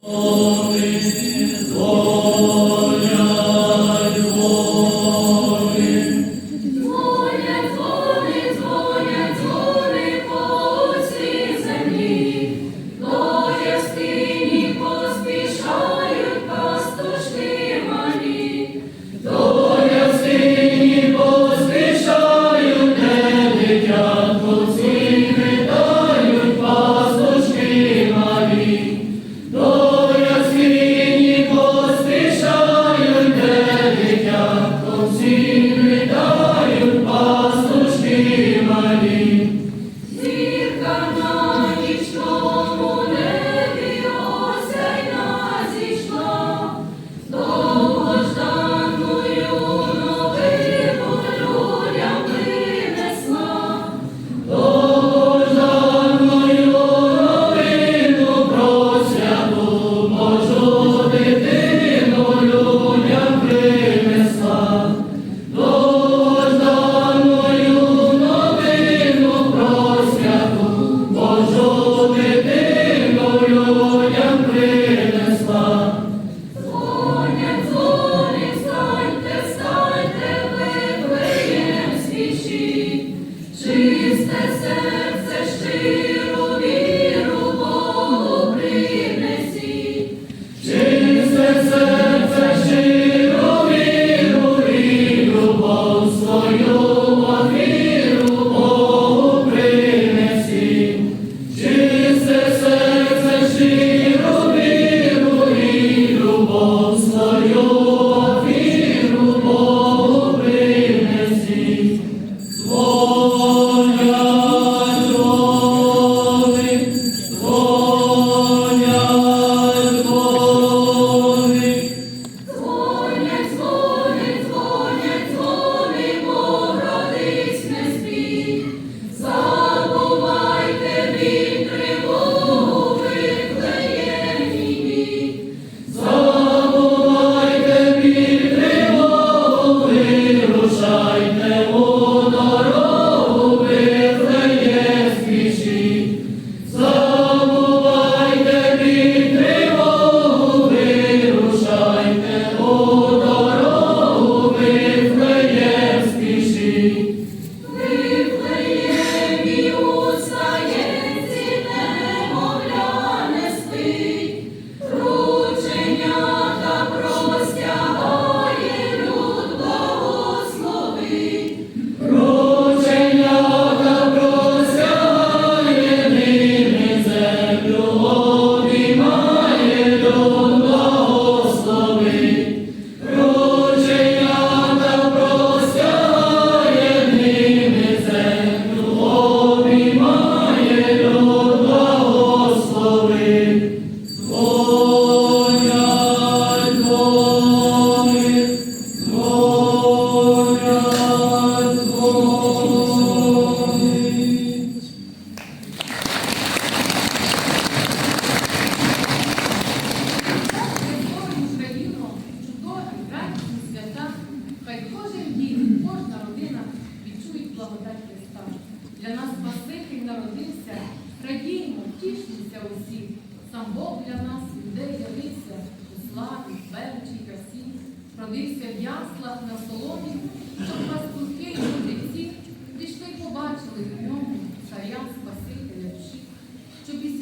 Ой, Господь,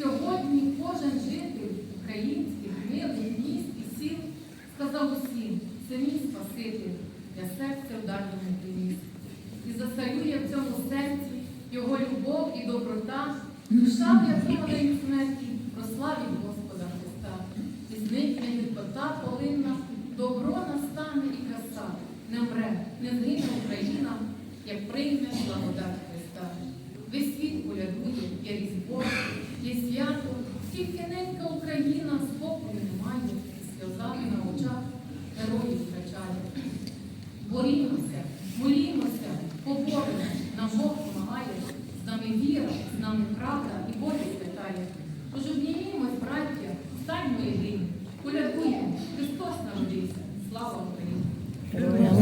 Сьогодні кожен житель українських мирних міст і сіл сказав усім, це мій спаситель для серце в даному місті. І застаює в цьому серці його любов і доброта, душа врятованої смерті, прославі Господа Христа. І зникне гіркота полинна, добро настане і краса, не мре, не згине Україна, як прийме благодать Христа. Весь світ урядує. Ненька Україна спокою не має, сльозами на очах героїв втрачає. Борімося, молімося, поборемося, нам Бог помагає, з нами віра, з нами правда і Боже питає. Тож обнімімось, браття, станьмо єдині, поляркуємо, Христос нам народився, слава Україні!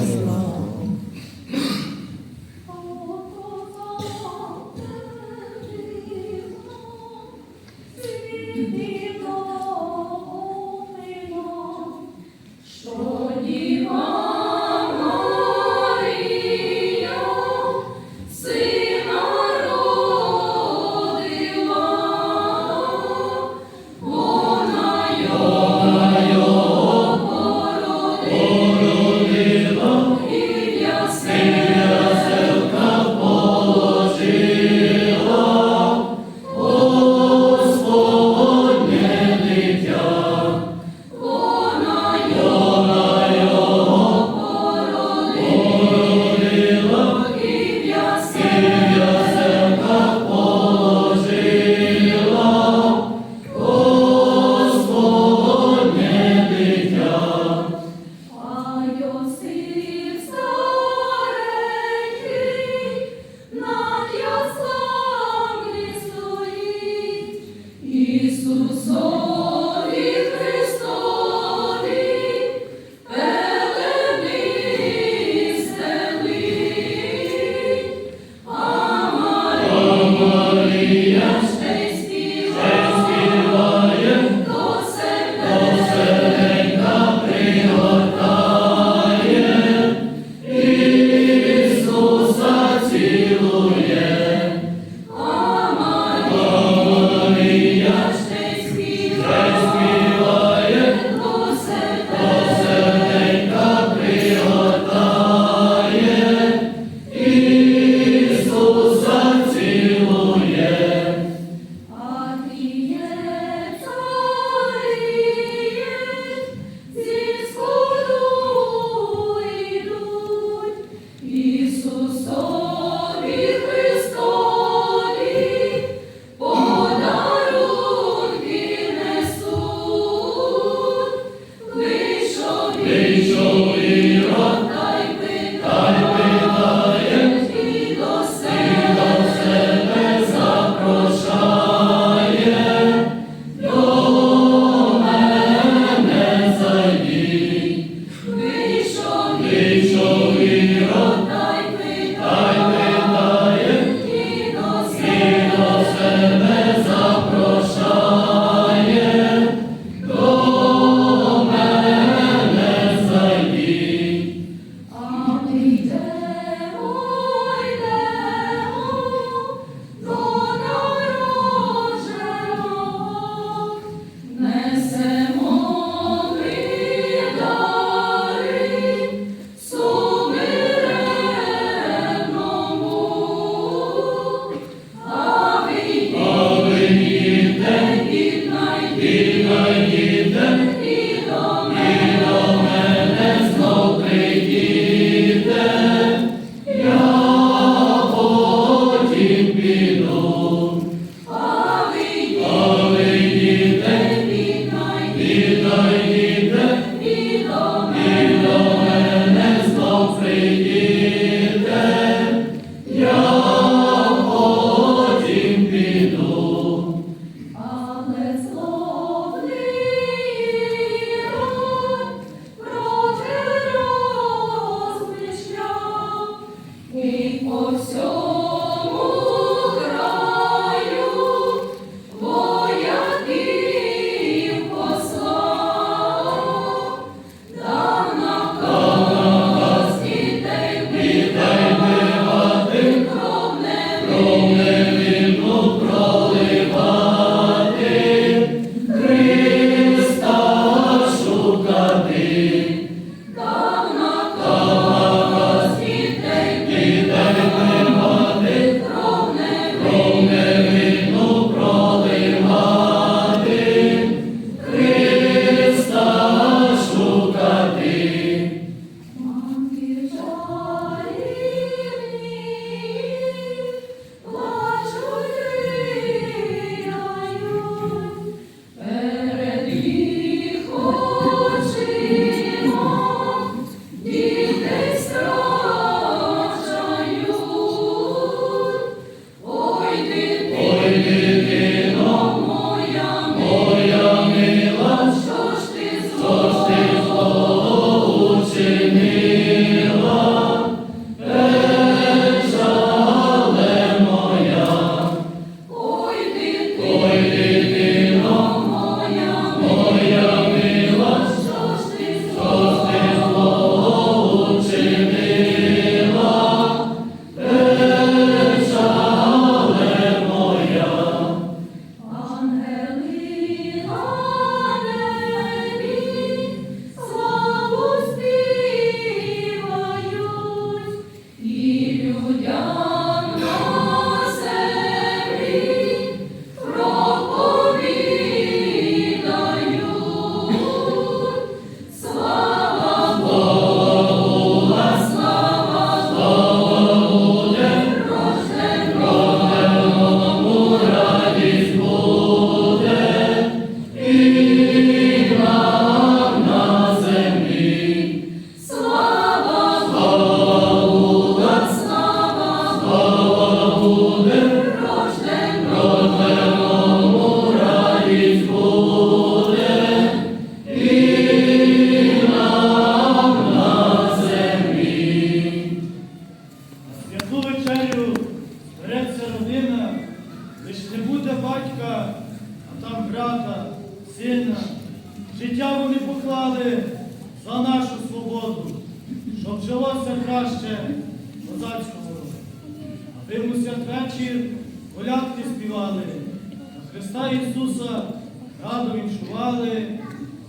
Але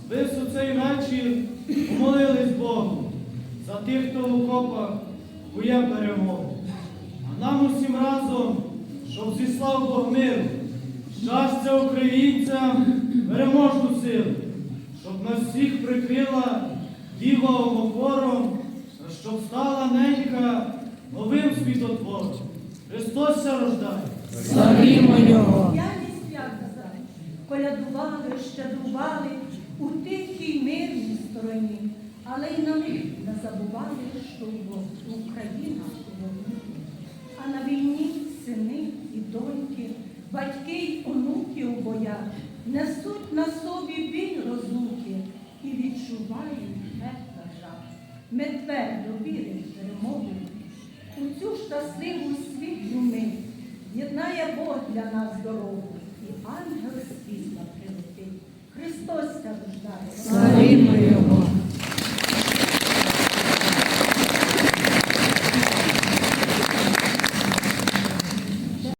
ви в цей молились Богу за тих, хто в окопах боє перемогу. А нам усім разом, щоб зіслав Бог мир, щастя українцям, переможну сил, щоб нас всіх прикрила діва омофором, щоб стала ненька новим світотворцем. Христос рождає. Славімо Його! колядували, щедрували у тихій мирній стороні, але й на них не забували, що Україна у вогні. А на війні сини і доньки, батьки й онуки у боях несуть на собі біль розлуки і відчувають мертва жах. Ми твердо віримо перемогу. У цю щасливу світлу ми єднає Бог для нас дорогу і ангел. Христос страждає. Славі ми.